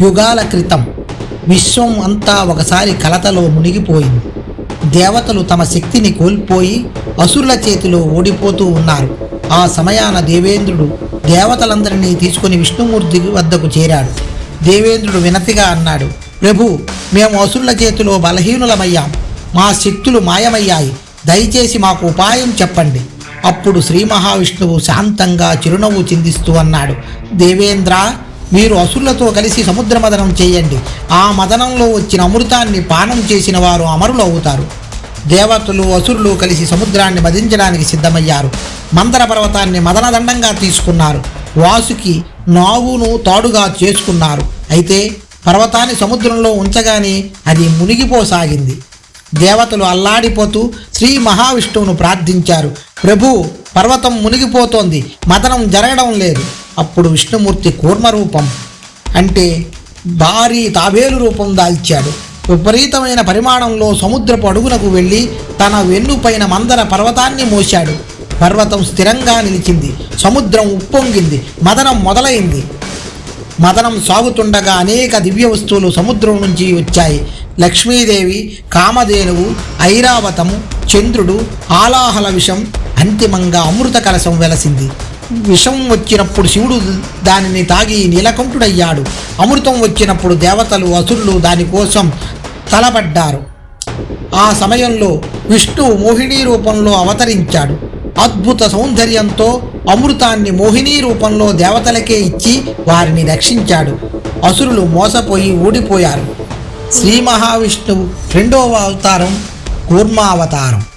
యుగాల క్రితం విశ్వం అంతా ఒకసారి కలతలో మునిగిపోయింది. దేవతలు తమ శక్తిని కోల్పోయి అసురుల చేతిలో ఓడిపోతూ ఉన్నారు. ఆ సమయాన దేవేంద్రుడు దేవతలందరినీ తీసుకుని విష్ణుమూర్తి వద్దకు చేరాడు. దేవేంద్రుడు వినతిగా అన్నాడు ప్రభు మేము అసురుల చేతిలో బలహీనులమయ్యాం. మా శక్తులు మాయమయ్యాయి. దయచేసి మాకు ఉపాయం చెప్పండి. అప్పుడు శ్రీ మహావిష్ణువు శాంతంగా చిరునవ్వు చిందిస్తూ అన్నాడు దేవేంద్ర మీరు అసురులతో కలిసి సముద్ర మదనం చేయండి. ఆ మదనంలో వచ్చిన అమృతాన్ని పానం చేసిన వారు అమరులు అవుతారు దేవతలు అసురులు కలిసి సముద్రాన్ని మదించడానికి సిద్ధమయ్యారు. మందర పర్వతాన్ని మదనదండంగా తీసుకున్నారు. వాసుకి నావును తాడుగా చేసుకున్నారు. అయితే పర్వతాన్ని సముద్రంలో ఉంచగానే అది మునిగిపోసాగింది. దేవతలు అల్లాడిపోతూ శ్రీ మహావిష్ణువును ప్రార్థించారు. ప్రభు పర్వతం మునిగిపోతోంది. మదనం జరగడం లేదు. అప్పుడు విష్ణుమూర్తి కూర్మ రూపం అంటే భారీ తాబేలు రూపం దాల్చాడు. విపరీతమైన పరిమాణంలో సముద్రపు అడుగునకు వెళ్ళి తన వెన్నుపైన మందర పర్వతాన్ని మోశాడు. పర్వతం స్థిరంగా నిలిచింది. సముద్రం ఉప్పొంగింది. మదనం మొదలైంది. మదనం సాగుతుండగా అనేక దివ్య వస్తువులు సముద్రం నుంచి వచ్చాయి. లక్ష్మీదేవి కామధేనువు ఐరావతము చంద్రుడు ఆలాహల విషం అంతిమంగా అమృత కలశం వెలసింది. విషం వచ్చినప్పుడు శివుడు దానిని తాగి నీలకంఠుడయ్యాడు. అమృతం వచ్చినప్పుడు దేవతలు అసురులు దానికోసం తలబడ్డారు ఆ సమయంలో విష్ణు మోహిని రూపంలో అవతరించాడు. అద్భుత సౌందర్యంతో అమృతాన్ని మోహిని రూపంలో దేవతలకే ఇచ్చి వారిని రక్షించాడు. అసురులు మోసపోయి ఊడిపోయారు. శ్రీ మహావిష్ణువు రెండవ అవతారం కూర్మావతారం.